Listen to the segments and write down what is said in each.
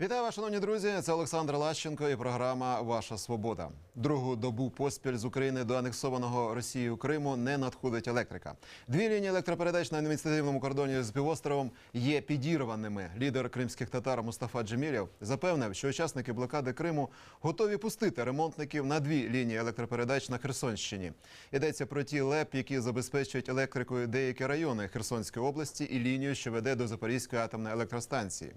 Вітаю вас, шановні друзі. Це Олександр Лащенко і програма Ваша Свобода. Другу добу поспіль з України до анексованого Росією Криму не надходить електрика. Дві лінії електропередач на адміністративному кордоні з півостровом є підірваними. Лідер кримських татар Мустафа Джемілєв запевнив, що учасники блокади Криму готові пустити ремонтників на дві лінії електропередач на Херсонщині. Йдеться про ті ЛЕП, які забезпечують електрикою деякі райони Херсонської області, і лінію, що веде до Запорізької атомної електростанції.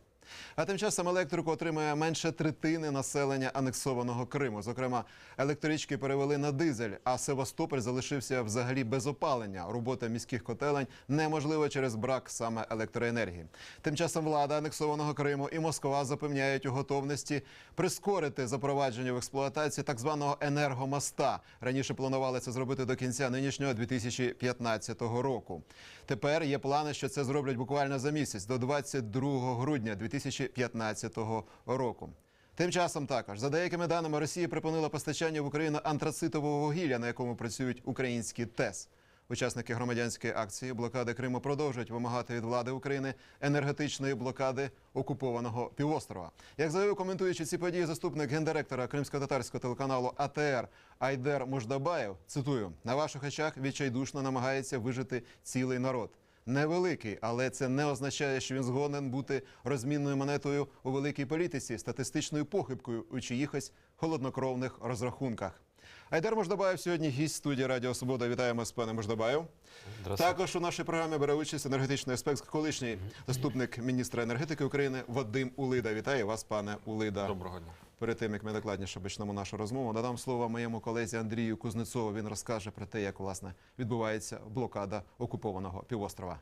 А тим часом електрику отримує менше третини населення анексованого Криму. Зокрема, електрички перевели на дизель, а Севастополь залишився взагалі без опалення. Робота міських котелень неможлива через брак саме електроенергії. Тим часом влада анексованого Криму і Москва запевняють у готовності прискорити запровадження в експлуатації так званого енергомоста. Раніше планували це зробити до кінця нинішнього 2015 року. Тепер є плани, що це зроблять буквально за місяць до 22 грудня 2015 року. Тим часом також за деякими даними Росія припинила постачання в Україну антрацитового вугілля, на якому працюють українські ТЕС. Учасники громадянської акції блокади Криму продовжують вимагати від влади України енергетичної блокади окупованого півострова. Як заявив, коментуючи ці події, заступник гендиректора кримсько-татарського телеканалу АТР Айдер Муждабаєв, цитую: на ваших очах відчайдушно намагається вижити цілий народ. Невеликий, але це не означає, що він згоден бути розмінною монетою у великій політиці, статистичною похибкою у чиїхось холоднокровних розрахунках. Айдар Мождабаєв сьогодні гість студії Радіо Свобода. Вітаємо з паном Мождабаєв. Також у нашій програмі бере участь енергетичний експерт, колишній заступник міністра енергетики України Вадим Улида. Вітаю вас, пане Улида. Доброго дня. Перед тим як ми докладніше почнемо нашу розмову, надам слово моєму колезі Андрію Кузнецову. Він розкаже про те, як власне відбувається блокада окупованого півострова.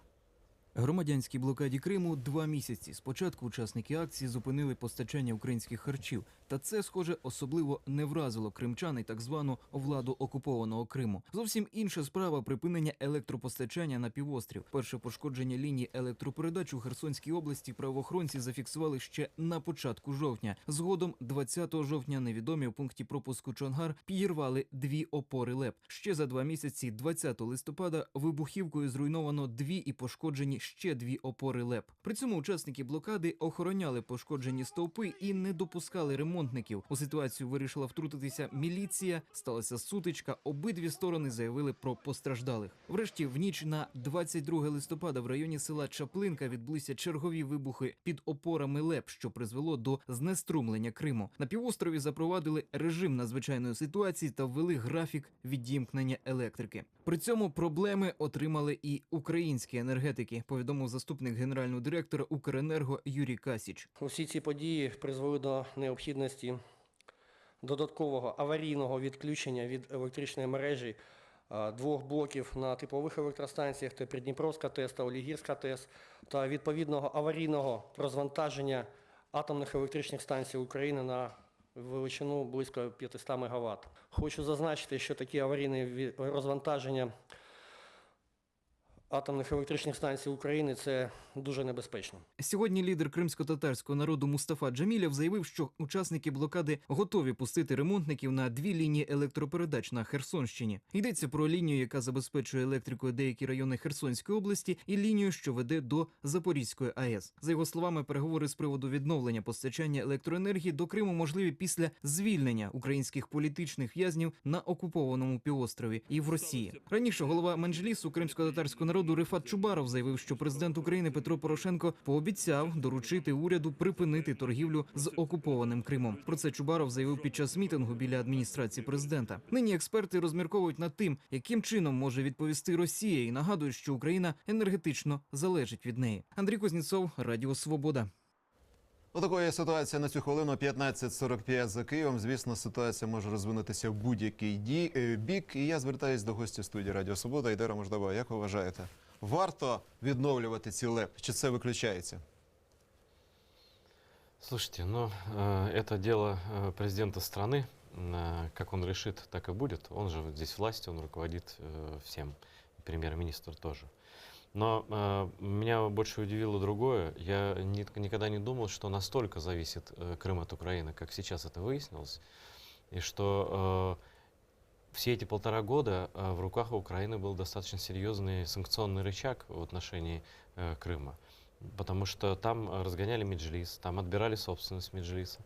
Громадянській блокаді Криму два місяці. Спочатку учасники акції зупинили постачання українських харчів, та це, схоже, особливо не вразило кримчан і так звану владу окупованого Криму. Зовсім інша справа припинення електропостачання на півострів. Перше пошкодження лінії електропередач у Херсонській області правоохоронці зафіксували ще на початку жовтня. Згодом, 20 жовтня, невідомі у пункті пропуску Чонгар підірвали дві опори ЛЕП. Ще за два місяці, 20 листопада, вибухівкою зруйновано дві і пошкоджені ще дві опори ЛЕП. При цьому учасники блокади охороняли пошкоджені стовпи і не допускали ремонтників. У ситуацію вирішила втрутитися міліція. Сталася сутичка. Обидві сторони заявили про постраждалих. Врешті, в ніч на 22 листопада в районі села Чаплинка відбулися чергові вибухи під опорами ЛЕП, що призвело до знеструмлення Криму. На півострові запровадили режим надзвичайної ситуації та ввели графік відімкнення електрики. При цьому проблеми отримали і українські енергетики. Повідомив заступник генерального директора Укренерго Юрій Касіч. Усі ці події призвели до необхідності додаткового аварійного відключення від електричної мережі двох блоків на типових електростанціях це Придніпровська ТЕС та Олігірська ТЕС та відповідного аварійного розвантаження атомних електричних станцій України на величину близько 500 МВт. Хочу зазначити, що такі аварійні розвантаження атомних електричних станцій України це дуже небезпечно. Сьогодні лідер кримсько-татарського народу Мустафа Джамілєв заявив, що учасники блокади готові пустити ремонтників на дві лінії електропередач на Херсонщині. Йдеться про лінію, яка забезпечує електрикою деякі райони Херсонської області, і лінію, що веде до Запорізької АЕС. За його словами, переговори з приводу відновлення постачання електроенергії до Криму можливі після звільнення українських політичних в'язнів на окупованому півострові і в Росії. Раніше голова Менджлісу кримсько-татарського народу Рифат Чубаров заявив, що президент України Петро Порошенко пообіцяв доручити уряду припинити торгівлю з окупованим Кримом. Про це Чубаров заявив під час мітингу біля адміністрації президента. Нині експерти розмірковують над тим, яким чином може відповісти Росія, і нагадують, що Україна енергетично залежить від неї. Андрій Кузнєцов, Радіо Свобода. Отакої ситуація на цю хвилину 15.45 за Києвом. Звісно, ситуація може розвинутися в будь-який е, бік. І я звертаюсь до гостя студії Радіо Свобода Ідера Мождова. Як ви вважаєте, варто відновлювати ці ЛЕП? Чи це виключається? Слушайте, ну, э, это дело э, президента страны. Э, Как он решит, так и будет. Он же вот здесь власть, он руководит э, всем. И Премьер-министр тоже. Но э, меня больше удивило другое. Я ни- никогда не думал, что настолько зависит э, Крым от Украины, как сейчас это выяснилось. И что э, все эти полтора года э, в руках Украины был достаточно серьезный санкционный рычаг в отношении э, Крыма. Потому что там э, разгоняли Меджлис, там отбирали собственность Меджлиса,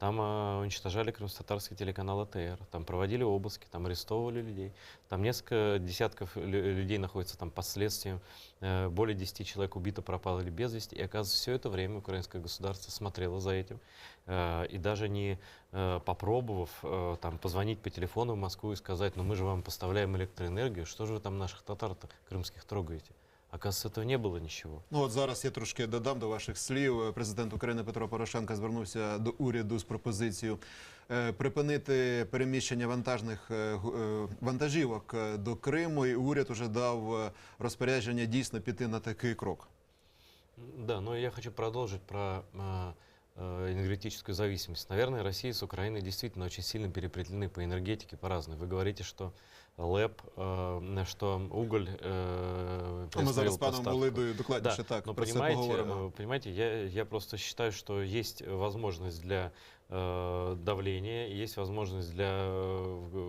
там э, уничтожали крымско-татарский телеканал АТР, там проводили обыски, там арестовывали людей. Там несколько десятков лю- людей находится там под следствием, э, более 10 человек убито, пропало или без вести. И оказывается, все это время украинское государство смотрело за этим. э, И даже не э, попробовав э, там, позвонить по телефону в Москву и сказать, ну мы же вам поставляем электроэнергию, что же вы там наших татар-то крымских трогаете? Оказывается, этого не было ничего. Ну от зараз я трошки додам до ваших слів. Президент України Петро Порошенко звернувся до уряду з пропозицією е, припинити переміщення вантажних е, гу- е, вантажівок е, до Криму. І уряд уже дав е, розпорядження дійсно піти на такий крок. М, Да, но я хочу продолжить про а, э, энергетическую зависимость. Наверное, Россия с Украиной действительно очень сильно переплетены по энергетике, по-разному. Вы говорите, что ЛЭП, э, что уголь э, Ну, Ми зараз приостановил з паном поставку. Волидою докладніше так но про це понимаете, поговоримо. э, понимаете, я, я просто считаю, что есть возможность для э, давления, есть возможность для э, как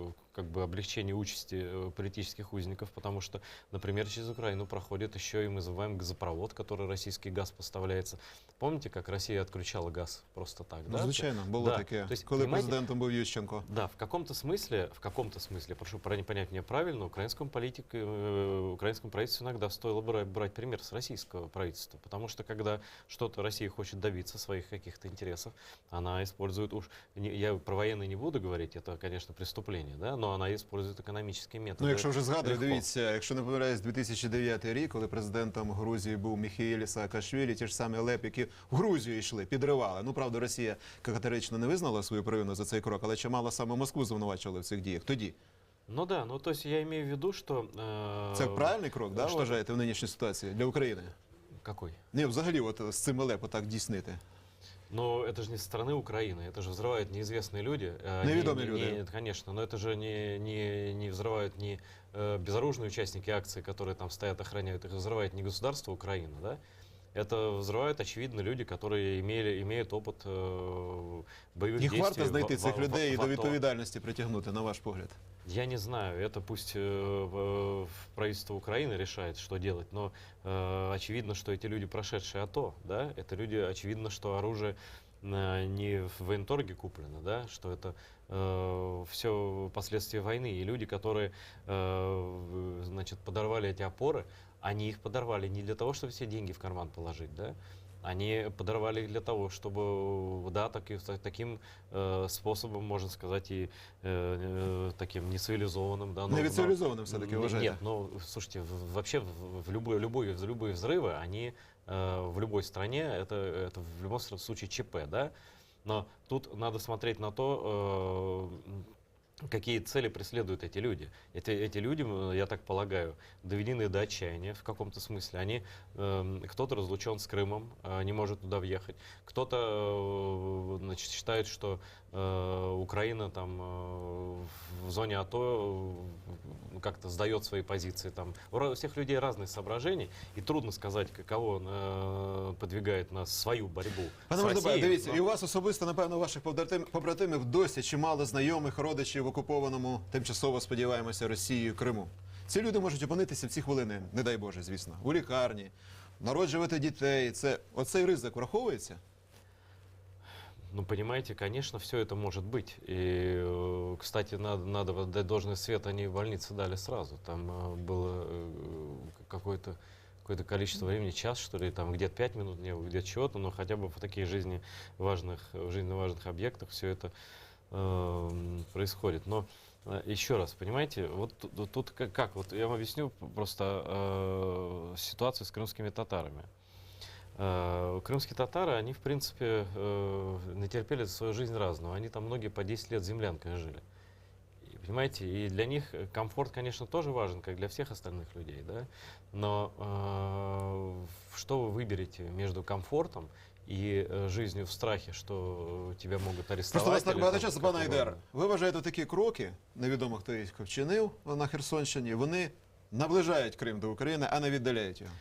бы облегчения участи э, политических узников, потому что, например, через Украину проходит еще и мы называем газопровод, который российский газ поставляется. Помните, как Россия отключала газ просто так? Ну, да? звичайно, було Да, таке, то есть, коли президентом був Ющенко. Да, в каком-то смысле, в каком-то смысле, прошу понять меня правильно, украинскому политику, э, украинскому правительству иногда стоило брать, брать пример с российского правительства, потому что когда что-то Россия хочет добиться своих каких-то интересов, она использует уж, я про военные не буду говорить, это, конечно, преступление, да, но она использует экономические методы. Ну, якщо вже згадую, легко. дивіться, якщо не помиляюсь, 2009 рік, коли президентом Грузії був Міхаїль Саакашвілі, ті ж самі ЛЕП, які в Грузію йшли, підривали. Ну, правда, Росія категорично не визнала свою провину за цей крок, але чимало саме Москву звинувачували в цих діях. Тоді Ну да, ну то есть я имею в виду, что... э, це правильний крок, да, що- вважаєте в нинішній ситуації для України? Какой? Ні, взагалі, от з цим ЛЕП так дійснити. Но это же не со стороны Украины, это же взрывают неизвестные люди. э, Неведомые не- не- люди. не- конечно, но это же не, не, не взрывают не э, безоружные участники акции, которые там стоят, охраняют, их взрывает не государство Украины, да? Это взрывают, очевидно, люди, которые имели, имеют опыт э, боевых Їх действий. варто знайти в- цих в- в- людей і в до АТО. відповідальності притягнути, на ваш погляд. Я не знаю, это пусть э, в- правительство Украины решает, что делать, но э, очевидно, что эти люди, прошедшие АТО, да, это люди, очевидно, что оружие э, не в военторге куплено, да, что это все последствия войны. И люди, которые, э, в- значит, подорвали эти опоры, они их подорвали не для того, чтобы все деньги в карман положить, да, они подорвали их для того, чтобы, да, таки- таким э, способом, можно сказать, и э, э, таким нецивилизованным, да, но- Не но- відцивілізованим все-таки Н- вважаєте? Нет, ну, слушайте, в- вообще в, в любой, любой, в любые взрывы, они э, в любой стране, это, это в любом сра- случае ЧП, да? Но тут надо смотреть на то, э, какие цели преследуют эти люди. Эти, эти люди, м, я так полагаю, доведены до отчаяния в каком-то смысле. Они, эм, кто-то разлучен с Крымом, э, не может туда въехать. Кто-то э, значит, считает, что э, Украина там э, в зоне АТО э, как-то сдает свои позиции. Там. У ра- у всех людей разные соображения, и трудно сказать, каково э, подвигает нас свою борьбу. Пане с Мордобай, Россией. дивіться, Но- і у вас особисто, напевно, у ваших побратим- побратимів досі чимало знайомих родичів в окупованому, тимчасово сподіваємося, Росією Криму. Ці люди можуть опинитися в ці хвилини, не дай Боже, звісно, у лікарні, народжувати дітей. Це оцей ризик враховується? Ну, понимаете, конечно, все это может быть. И, э, кстати, надо, надо отдать должный свет, они в больнице дали сразу. Там э, было э, какое-то какое-то количество времени, час, что ли, там где-то пять минут, не было, где-то чего-то, но хотя бы в таких жизни важных, в жизненно важных объектах все это э, происходит. Но э, еще раз, понимаете, вот тут, как, как, вот я вам объясню просто э, ситуацию с крымскими татарами. Э, Крымские татары, они, в принципе, э, натерпели за свою жизнь разного. Они там многие по 10 лет землянкой жили. И, понимаете, и для них комфорт, конечно, тоже важен, как для всех остальных людей, да. Но э, что вы выберете между комфортом и э, жизнью в страхе, что тебя могут арестовать? Просто у вас так или багато там часу, как пане угодно? Айдер. Ви вважаєте такі кроки, невідомо хто їх вчинив на Херсонщині, вони наближають Крим до України, а не віддаляють його.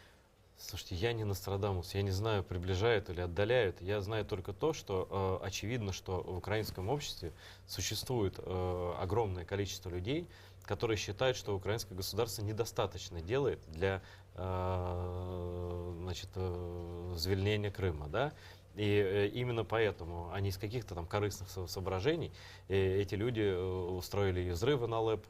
Слушайте, я не Нострадамус, я не знаю, приближают или отдаляют. Я знаю только то, что э, очевидно, что в украинском обществе существует э, огромное количество людей, которые считают, что украинское государство недостаточно делает для э, значит, э, Крыма, да, и э, именно поэтому, не из каких-то там корыстных со- соображений, э, эти люди устроили и взрывы на ЛЭП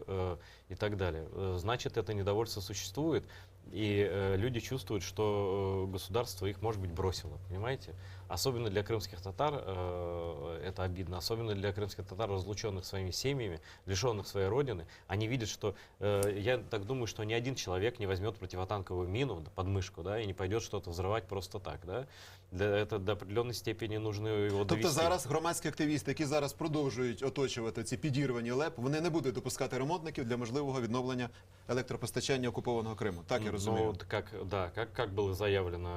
и так далее. Значит, это недовольство существует, и люди чувствуют, что государство их, может быть, бросило, понимаете? Особенно для крымских татар э, это обидно, особенно для крымских татар, разлученных своими семьями, лишенных своей родины. Они видят, что, э, я так думаю, что ни один человек не возьмет противотанковую мину под мышку, да, и не пойдет что-то взрывать просто так, да. Для этого до определенной степени нужно его Тобто довести. зараз громадські активісти, які зараз продовжують оточувати ці підірвані ЛЕП, вони не будуть допускати ремонтників для можливого відновлення електропостачання окупованого Криму. Так я Ну, розумію. вот как, да, как, как было заявлено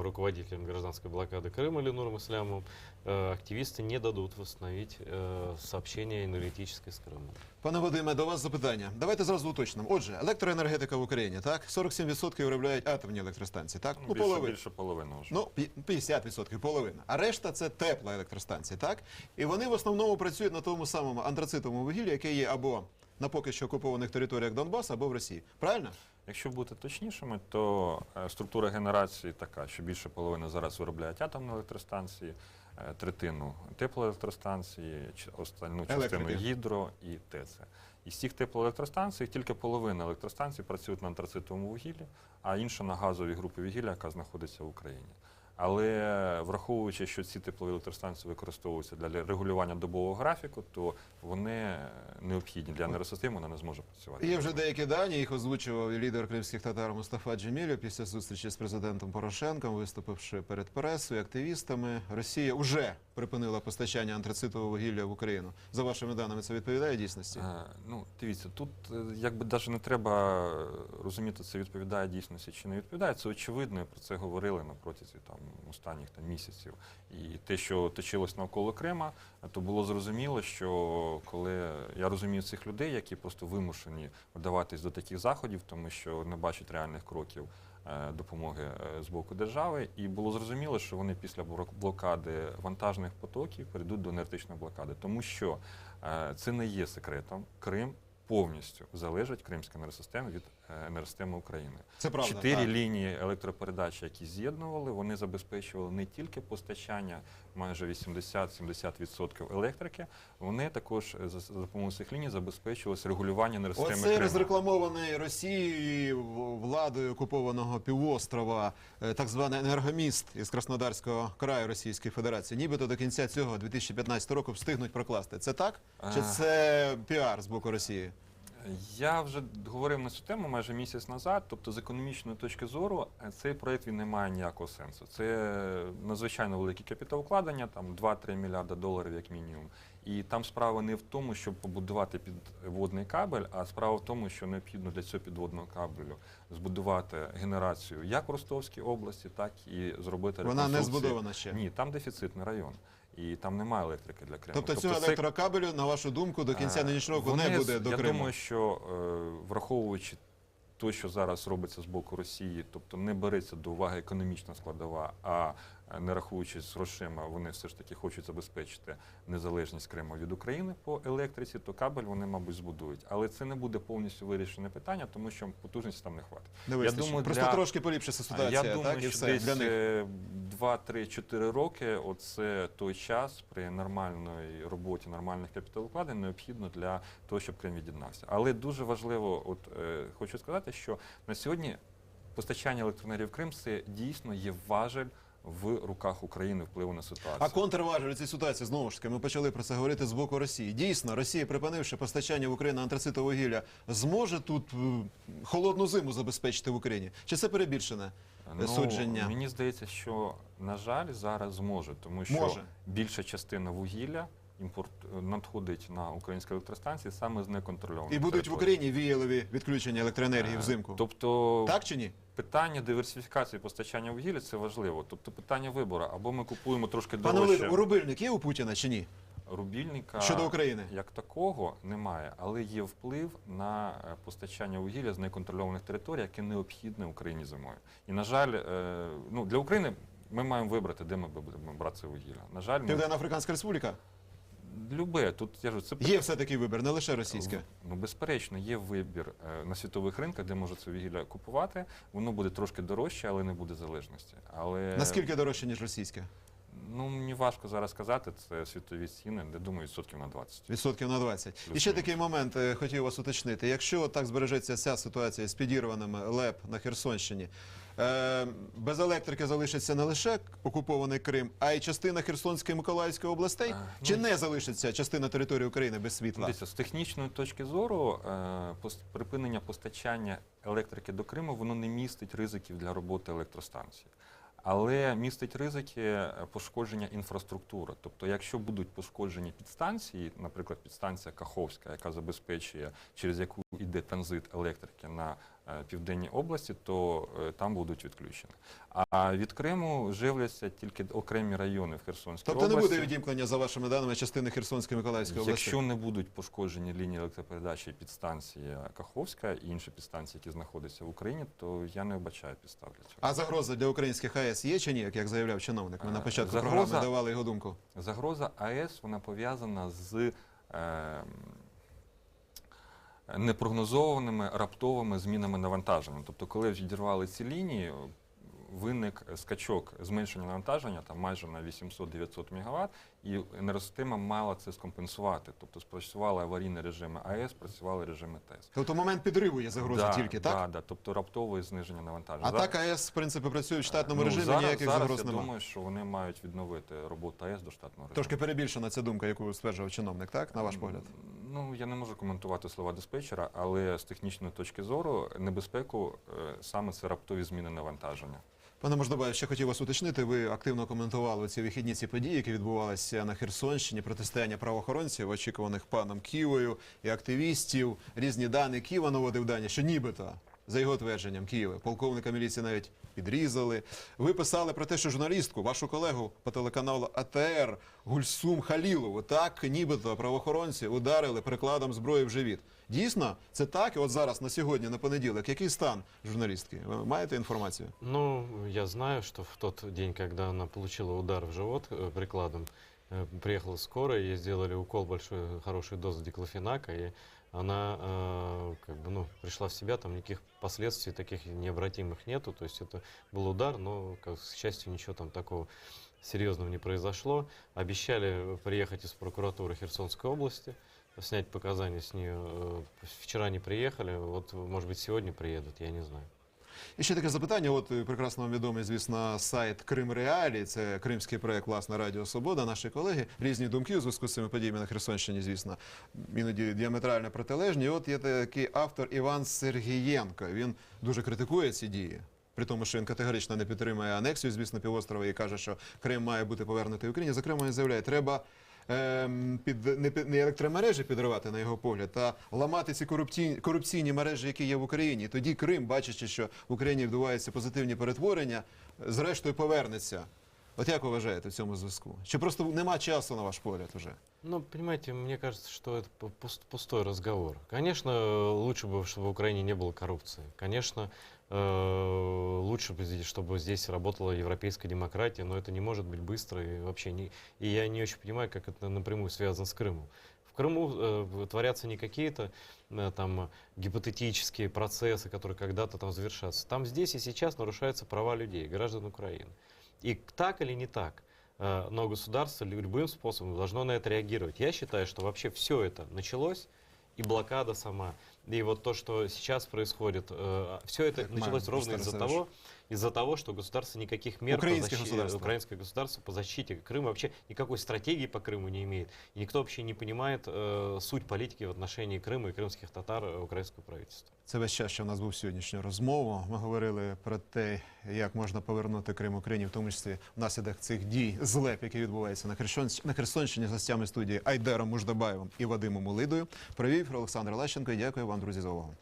э, руководителем гражданской блокады Крыма Ленуром Ислямовым, э, активисты не дадут восстановить э, сообщение энергетическое с Крымом. Пане Вадиме, до вас запитання. Давайте зразу уточнимо. Отже, електроенергетика в Україні, так? 47% виробляють атомні електростанції, так? Ну, більше, половина. більше половини вже. Ну, пі- 50% половина. А решта це тепла електростанція, так? І вони в основному працюють на тому самому антрацитовому вугіллі, яке є або на поки що окупованих територіях Донбасу, або в Росії. Правильно? Якщо бути точнішими, то е, структура генерації така, що більше половини зараз виробляють атомні електростанції, е, третину теплоелектростанції, остальну частину гідро і ТЕЦ. Із цих теплоелектростанцій тільки половина електростанцій працюють на антрацитовому вугіллі, а інша на газовій групі вугілля, яка знаходиться в Україні. Але враховуючи, що ці теплові електростанції використовуються для регулювання добового графіку, то вони необхідні для енергосистеми, вона не зможе працювати. Є вже деякі дані, їх озвучував і лідер кримських татар Мустафа Джемілєв після зустрічі з президентом Порошенком, виступивши перед пресою, активістами. Росія вже припинила постачання антрацитового вугілля в Україну. За вашими даними, це відповідає дійсності? Е, Ну, дивіться, тут е, якби навіть не треба розуміти, це відповідає дійсності чи не відповідає. Це очевидно, про це говорили на протязі там останніх там місяців. І те, що точилось навколо Крима, то було зрозуміло, що коли я розумію цих людей, які просто вимушені вдаватись до таких заходів, тому що не бачать реальних кроків. е, Допомоги е, з боку держави, і було зрозуміло, що вони після блокади вантажних потоків перейдуть до енергетичної блокади, тому що Е, Це не є секретом. Крим повністю залежить Кримська енергосистема від енергосистеми України. Це правда. Чотири так. лінії електропередачі, які з'єднували, вони забезпечували не тільки постачання майже 80-70% електрики, вони також е, за за допомогою цих ліній забезпечувалися регулювання енергосистеми Оце Криму. розрекламований Росією владою окупованого півострова, е, так званий енергоміст із Краснодарського краю Російської Федерації. Нібито до кінця цього 2015 року встигнуть прокласти. Це так? Чи Е. це піар з боку Росії? Я вже говорив на цю тему майже місяць назад. Тобто, з економічної точки зору, е, цей проект він не має ніякого сенсу. Це надзвичайно великі капіталовкладення, там 2-3 мільярда доларів, як мінімум. І там справа не в тому, щоб побудувати підводний кабель, а справа в тому, що необхідно для цього підводного кабелю збудувати генерацію як в Ростовській області, так і зробити Вона не збудована ще. Ні, там дефіцитний район. І там немає електрики для Криму. Тобто цього це- електрокабелю, на вашу думку, до кінця Е, нинішнього року не буде до Я Криму. думаю, що е, враховуючи те, що зараз робиться з боку Росії, тобто не береться до уваги економічна складова, а е, не рахуючись з грошима, вони все ж таки хочуть забезпечити незалежність Криму від України по електриці, то кабель вони, мабуть, збудують. Але це не буде повністю вирішене питання, тому що потужності там не хватить. Не вистачить. думаю, Просто для- трошки поліпшиться ситуація, Я думаю, так і що все десь для них. Е, 2-3-4 роки оце той час при нормальній роботі нормальних капіталовкладень необхідно для того, щоб Крим від'єднався. Але дуже важливо, от е, хочу сказати, що на сьогодні постачання електроенергії в Крим це дійсно є важель в руках України впливу на ситуацію. А контрважель цієї ситуації знову ж таки ми почали про це говорити з боку Росії. Дійсно, Росія, припинивши постачання в Україну антрацитового вугілля, зможе тут холодну зиму забезпечити в Україні? Чи це перебільшене? Ну, судження. Мені здається, що на жаль зараз зможе, тому що Може. більша частина вугілля імпорт надходить на українські електростанції саме з неконтрольованих І будуть в. Україні віялові відключення електроенергії Е, взимку. Тобто Так чи ні? питання диверсифікації постачання вугілля це важливо. Тобто питання вибору або ми купуємо трошки Пане дорожче Володимир, у рубильник є у Путіна чи ні? Рубільника Щодо України. як такого немає, але є вплив на е, постачання вугілля з неконтрольованих територій, яке необхідне Україні зимою. І на жаль, е, ну для України ми маємо вибрати, де ми будемо брати це вугілля. На жаль, ми Південно-Африканська Республіка? Любе, тут я ж це Є все таки вибір, не лише російське. Ну, безперечно, є вибір е, на світових ринках, де можуть це вугілля купувати. Воно буде трошки дорожче, але не буде залежності. Але Наскільки дорожче, ніж російське? Ну мені важко зараз сказати, це світові ціни, де думаю, відсотків на 20. Відсотків на 20. І ще такий момент е, хотів вас уточнити. Якщо так збережеться ця ситуація з підірваними ЛЕП на Херсонщині, е, без електрики залишиться не лише окупований Крим, а й частина Херсонської і Миколаївської областей? А, ну, Чи не залишиться частина території України без світла? Дивіться, з технічної точки зору, е, пос- припинення постачання електрики до Криму воно не містить ризиків для роботи електростанції. Але містить ризики е, пошкодження інфраструктури. Тобто, якщо будуть пошкоджені підстанції, наприклад, підстанція Каховська, яка забезпечує, через яку йде транзит електрики на південній області, то е, там будуть відключені. А від Криму живляться тільки окремі райони в Херсонській Тобто не буде відімкнення, за вашими даними, частини Херсонської Миколаївської областей? Якщо не будуть пошкоджені лінії електропередачі підстанції Каховська і інші підстанції, які знаходяться в Україні, то я не вбачаю підстав для цього. А загроза для українських АЕС є чи ні, як заявляв чиновник? Ми на Е, початку загроза- програми давали його думку. Загроза АЕС вона пов'язана з е, непрогнозованими раптовими змінами навантаження. Тобто, коли відірвали ці лінії, виник скачок зменшення навантаження там майже на 800-900 МВт, і енергосистема мала це скомпенсувати. Тобто спрацювали аварійні режими АЕС, працювали режими ТЕС. Тобто момент підриву є загроза Да, тільки, так? Да, да, тобто раптове зниження навантаження. А Зараз- так АЕС, в принципі, працює в штатному Ну, режимі, зараз, ніяких зараз загроз я немає. думаю, що вони мають відновити роботу АЕС до штатного режиму. Трошки перебільшена ця думка, яку стверджував чиновник, так? На ваш погляд? Ну, я не можу коментувати слова диспетчера, але з технічної точки зору небезпеку е, саме це раптові зміни навантаження. Пане Мождобаєв, ще хотів вас уточнити. Ви активно коментували ці вихідні ці події, які відбувалися на Херсонщині, протистояння правоохоронців, очікуваних паном Ківою і активістів. Різні дані Ківа наводив дані, що нібито, за його твердженням, Києва, полковника міліції навіть підрізали. Ви писали про те, що журналістку, вашу колегу по телеканалу АТР Гульсум Халілову, так нібито правоохоронці ударили прикладом зброї в живіт. Дійсно, це так. І от зараз на сьогодні, на понеділок, який стан журналістки? Ви маєте інформацію? Ну, я знаю, что в тот день, когда она получила удар в живот э, прикладом, э, приехала скорая, ей сделали укол большой, хорошей дозы диклофенака, и она э, как бы, ну, пришла в себя, там никаких последствий таких необратимых нету, то есть это был удар, но, как, к счастью, ничего там такого серьезного не произошло. Обещали приехать из прокуратуры Херсонской области, снять показания с нее. Э, Вчера не приехали, вот, может быть, сегодня приедут, я не знаю. І ще таке запитання. От е, прекрасно вам відомий, звісно, сайт Крим Реалі. Це кримський проект власне Радіо Свобода. Наші колеги різні думки у зв'язку з цими подіями на Херсонщині, звісно, іноді діаметрально протилежні. І от є такий автор Іван Сергієнко. Він дуже критикує ці дії. При тому, що він категорично не підтримує анексію, звісно, півострова і каже, що Крим має бути повернутий Україні. Зокрема, він заявляє, треба під не, під- не електромережі підривати, на його погляд, а ламати ці корупційні, корупційні мережі, які є в Україні. І тоді Крим, бачачи, що в Україні відбуваються позитивні перетворення, зрештою повернеться. От як ви вважаєте в цьому зв'язку? Чи просто нема часу на ваш погляд уже? Ну, понимаете, мне кажется, что это пу- пуст- пустой разговор. Конечно, лучше бы, чтобы в Украине не было коррупции. Конечно, э, лучше бы, здесь, чтобы здесь работала европейская демократия, но это не может быть быстро и вообще не. И я не очень понимаю, как это напрямую связано с Крымом. В Крыму э, творятся не какие-то э, там гипотетические процессы, которые когда-то там завершатся. Там здесь и сейчас нарушаются права людей, граждан Украины. И так или не так, э, но государство лю- любым способом должно на это реагировать. Я считаю, что вообще все это началось, и блокада сама, и вот то, что сейчас происходит, все это Так, началось Марк, ровно Рустам из-за Александрович. того, из-за того, что государство никаких мер по Украинское защи- государство. украинское государство по защите Крыма вообще никакой стратегии по Крыму не имеет. И никто вообще не понимает э, суть политики в отношении Крыма и крымских татар э, украинского правительства. Це весь час, що в нас був сьогоднішню розмову. Ми говорили про те, як можна повернути Крим Україні, в тому числі внаслідок цих дій злеп, які відбуваються на Херсонщині, на Херсонщині з гостями студії Айдером Муждабаєвим і Вадимом Улидою. Провів Олександр Лащенко. І дякую вам, друзі, за увагу.